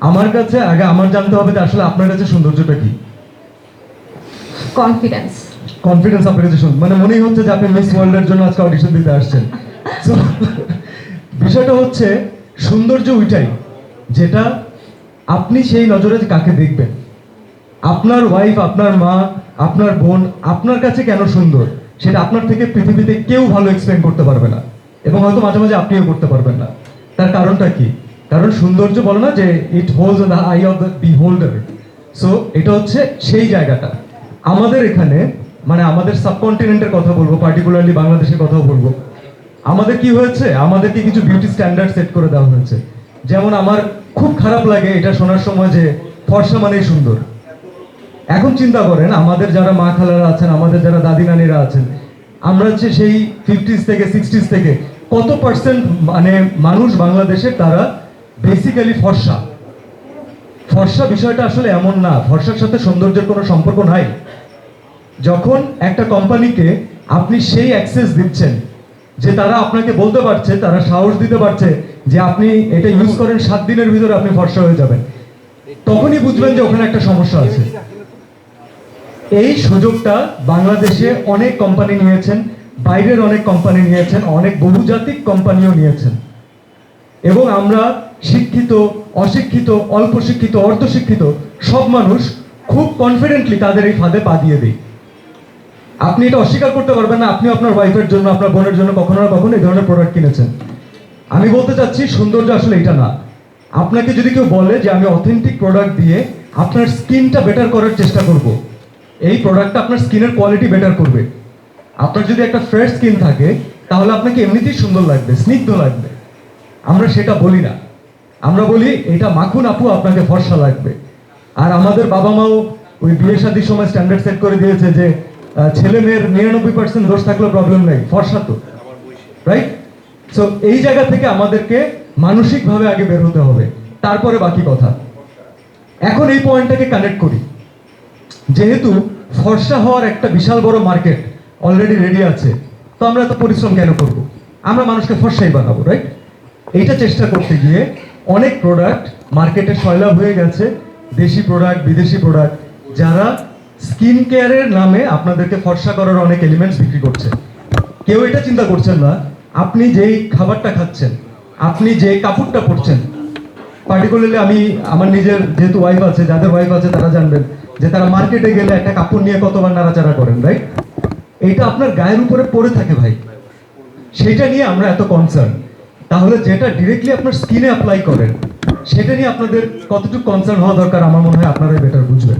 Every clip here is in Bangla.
আমার কাছে আগে আমার জানতে হবে যে আসলে আপনার কাছে সৌন্দর্যটা কি? কনফিডেন্স কনফিডেন্স আপনার কাছে মানে মনেই হচ্ছে যে আপনি মিস ওয়ার্ল্ডের জন্য আজকে অডিশন দিতে আসছেন। বিষয়টা হচ্ছে সৌন্দর্য ওইটাই যেটা আপনি সেই নজরে কাকে দেখবেন। আপনার ওয়াইফ আপনার মা আপনার বোন আপনার কাছে কেন সুন্দর? সেটা আপনার থেকে পৃথিবীতে কেউ ভালো এক্সপ্লেন করতে পারবে না। এবং হয়তো মাঝে মাঝে আপনিও করতে পারবেন না। তার কারণটা কি? কারণ সৌন্দর্য বলে না যে it holds the eye of the beholder so এটা হচ্ছে সেই জায়গাটা। আমাদের এখানে মানে আমাদের সাবকন্টিনেন্টের কথা বলব পার্টিকুলারলি বাংলাদেশের কথাও বলব। আমাদের কি হয়েছে? আমাদেরকে কিছু বিউটি স্ট্যান্ডার্ড সেট করে দেওয়া হয়েছে। যেমন আমার খুব খারাপ লাগে এটা শোনার সময় যে ফর্সা মানেই সুন্দর। এখন চিন্তা করেন, আমাদের যারা মা খালারা আছেন, আমাদের যারা দাদি নানিরা আছেন, আমরা হচ্ছে সেই ফিফটিস থেকে সিক্সটিস থেকে কত পার্সেন্ট মানে মানুষ বাংলাদেশের তারা বেসিক্যালি ফর্সা। ফর্সা বিষয়টা আসলে এমন না। ফর্সার সাথে সৌন্দর্যের কোনো সম্পর্ক নাই। যখন একটা কোম্পানিকে আপনি সেই অ্যাক্সেস দিচ্ছেন, যে তারা আপনাকে বলতে পারছে, তারা সাহস দিতে পারছে, যে আপনি এটা ইউজ করেন সাত দিনের ভিতরে আপনি ফর্সা হয়ে যাবেন, তখনই বুঝবেন যে ওখানে একটা সমস্যা আছে। এই সুযোগটা বাংলাদেশে অনেক কোম্পানি নিয়েছেন, বাইরের অনেক কোম্পানি নিয়েছেন, অনেক বহুজাতিক কোম্পানিও নিয়েছেন। এবং আমরা শিক্ষিত, অশিক্ষিত অল্প শিক্ষিত অর্ধশিক্ষিত সব মানুষ খুব কনফিডেন্টলি তাদের এই ফাঁদে পা দিয়ে দেয়। আপনি এটা অস্বীকার করতে পারবেন না আপনি আপনার ওয়াইফের জন্য, আপনার বোনের জন্য কখনো না কখনো এই ধরনের প্রোডাক্ট কিনেছেন। আমি বলতে চাচ্ছি, সৌন্দর্য আসলে এটা না। আপনাকে যদি কেউ বলে যে আমি অথেন্টিক প্রোডাক্ট দিয়ে আপনার স্কিনটা বেটার করার চেষ্টা করব, এই প্রোডাক্টটা আপনার স্কিনের কোয়ালিটি বেটার করবে। আপনার যদি একটা ফ্রেশ স্কিন থাকে, তাহলে আপনাকে এমনিতেই সুন্দর লাগবে, স্নিগ্ধ লাগবে। আমরা সেটা বলি না। আমরা বলি, এটা মাখুন আপু, আপনাকে ফর্সা লাগবে। আর আমাদের বাবা মাও ওই বিয়ে শাদির সময় স্ট্যান্ডার্ড সেট করে দিয়েছে যে ছেলে মেয়ের নিরানব্বই পার্সেন্ট দোষ থাকলেও প্রবলেম নেই ফর্সা তো। রাইট সো এই জায়গা থেকে আমাদেরকে মানসিকভাবে আগে বের হতে হবে। তারপরে বাকি কথা। এখন এই পয়েন্টটাকে কানেক্ট করি। যেহেতু ফর্সা হওয়ার একটা বিশাল বড় মার্কেট অলরেডি রেডি আছে, তো আমরা এত পরিশ্রম কেন করব? আমরা মানুষকে ফর্সাই বানাবো রাইট এইটা চেষ্টা করতে গিয়ে অনেক প্রোডাক্ট মার্কেটে সয়লাভ হয়ে গেছে, দেশি প্রোডাক্ট বিদেশি প্রোডাক্ট যারা স্কিন কেয়ারের নামে আপনাদেরকে ফর্সা করার অনেক এলিমেন্টস বিক্রি করছে। কেউ এটা চিন্তা করছেন না, আপনি যেই খাবারটা খাচ্ছেন, আপনি যে কাপড়টা পরছেন পার্টিকুলারলি আমি, আমার নিজের যেহেতু ওয়াইফ আছে, যাদের ওয়াইফ আছে তারা জানবেন যে তারা মার্কেটে গেলে একটা কাপড় নিয়ে কতবার নাড়াচাড়া করেন রাইট এইটা আপনার গায়ের উপরে পড়ে থাকে ভাই। সেটা নিয়ে আমরা এত কনসার্ন তাহলে যেটা ডিরেক্টলি আপনার স্কিনে অ্যাপ্লাই করেন, সেটা নিয়ে আপনাদের কতটুকু কনসার্ন হওয়া দরকার আমার মনে হয় আপনারাই বেটার বুঝবেন।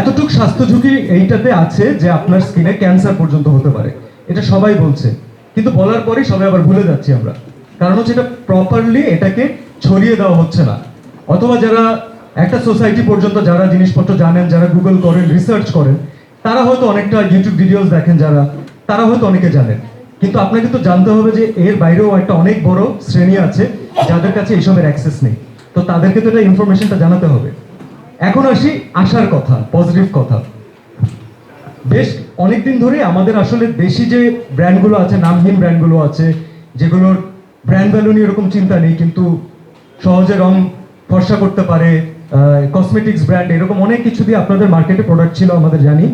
এতটুক স্বাস্থ্য ঝুঁকি এইটাতে আছে যে আপনার স্কিনে ক্যান্সার পর্যন্ত হতে পারে। এটা সবাই বলছে। কিন্তু বলার পরেই সবাই আবার ভুলে যাচ্ছি আমরা। কারণ হচ্ছে এটা প্রপারলি এটাকে ছড়িয়ে দেওয়া হচ্ছে না। অথবা যারা একটা সোসাইটি পর্যন্ত যারা জিনিসপত্র জানেন, যারা গুগল করেন রিসার্চ করেন, তারা হয়তো অনেকটা ইউটিউব ভিডিওস দেখেন যারা, তারা হয়তো অনেকে জানেন। কিন্তু আপনাকে তো জানতে হবে যে এর বাইরেও একটা অনেক বড় শ্রেণি আছে যাদের কাছে এইসবের অ্যাক্সেস নেই। তো তাদেরকে তো এটা ইনফরমেশনটা জানাতে হবে। এখন আসি আশার কথা পজিটিভ কথা। বেশ, অনেকদিন ধরে আমাদের আসলে দেশি যে ব্র্যান্ডগুলো আছে, নামহীন ব্র্যান্ডগুলো আছে, যেগুলোর ব্র্যান্ড ভ্যালু নিয়ে এরকম চিন্তা নেই, কিন্তু সহজে রং ফর্সা করতে পারে কসমেটিক্স ব্র্যান্ড এরকম অনেক কিছু দিয়ে আপনাদের মার্কেটে প্রোডাক্ট ছিল, আমাদের জানি।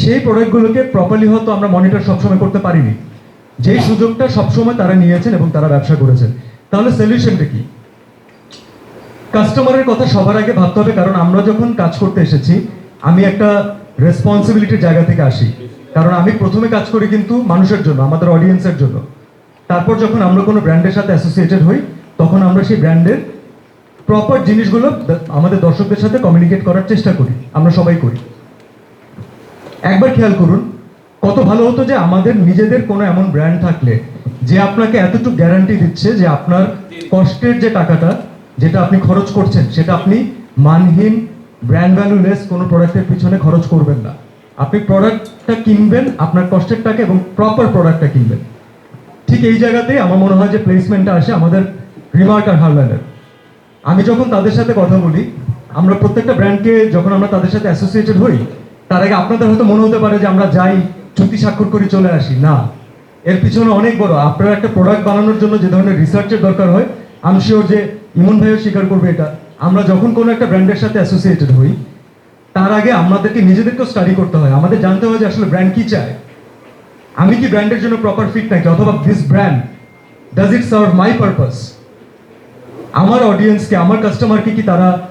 সেই প্রোডাক্টগুলোকে প্রপারলি হয়তো আমরা মনিটর সবসময় করতে পারিনি। যেই সুযোগটা সবসময় তারা নিয়েছেন এবং তারা ব্যবসা করেছেন। তাহলে সলিউশনটা কি? কাস্টমারের কথা সবার আগে ভাবতে হবে, কারণ আমরা যখন কাজ করতে এসেছি, আমি একটা রেসপন্সিবিলিটির জায়গা থেকে আসি। কারণ আমি প্রথমে কাজ করি কিন্তু মানুষের জন্য, আমাদের অডিয়েন্সের জন্য। তারপর যখন আমরা কোনো ব্র্যান্ডের সাথে অ্যাসোসিয়েটেড হই, তখন আমরা সেই ব্র্যান্ডের প্রপার জিনিসগুলো আমাদের দর্শকদের সাথে কমিউনিকেট করার চেষ্টা করি। আমরা সবাই করি। একবার খেয়াল করুন কত ভালো হতো যে আমাদের নিজেদের কোনো এমন ব্র্যান্ড থাকলে, যে আপনাকে এতটুকু গ্যারান্টি দিচ্ছে যে আপনার কষ্টের যে টাকাটা, যেটা আপনি খরচ করছেন, সেটা আপনি মানহীন ব্র্যান্ড ভ্যালুলেস কোনো প্রোডাক্টের পিছনে খরচ করবেন না। আপনি প্রোডাক্টটা কিনবেন, আপনার কষ্টের টাকা এবং প্রপার প্রোডাক্টটা কিনবেন। ঠিক এই জায়গাতেই আমার মনে হয় যে প্লেসমেন্টটা আসে আমাদের রিমার্ক আর হারল্যান্ডের আমি যখন তাদের সাথে কথা বলি, আমরা প্রত্যেকটা ব্র্যান্ডকে যখন আমরা তাদের সাথে অ্যাসোসিয়েটেড হই, তার আগে আপনাদের হয়তো মনে হতে পারে যে আমরা যাই চুক্তি স্বাক্ষর করে চলে আসি। না, এর পিছনে অনেক বড়। আপনার একটা প্রোডাক্ট বানানোর জন্য যে ধরনের রিসার্চের দরকার হয়, আমি শিওর যে ইমন ভাইও স্বীকার করবে এটা। আমরা যখন কোনো একটা ব্র্যান্ডের সাথে অ্যাসোসিয়েটেড হই, তার আগে আমাদেরকে নিজেদেরকেও স্টাডি করতে হয়। আমাদের জানতে হয় যে আসলে ব্র্যান্ড কি চায়। আমি কি ব্র্যান্ডের জন্য প্রপার ফিট নাকি? অথবা this brand does it serve my purpose আমার অডিয়েন্সকে আমার কাস্টমারকে কি তারা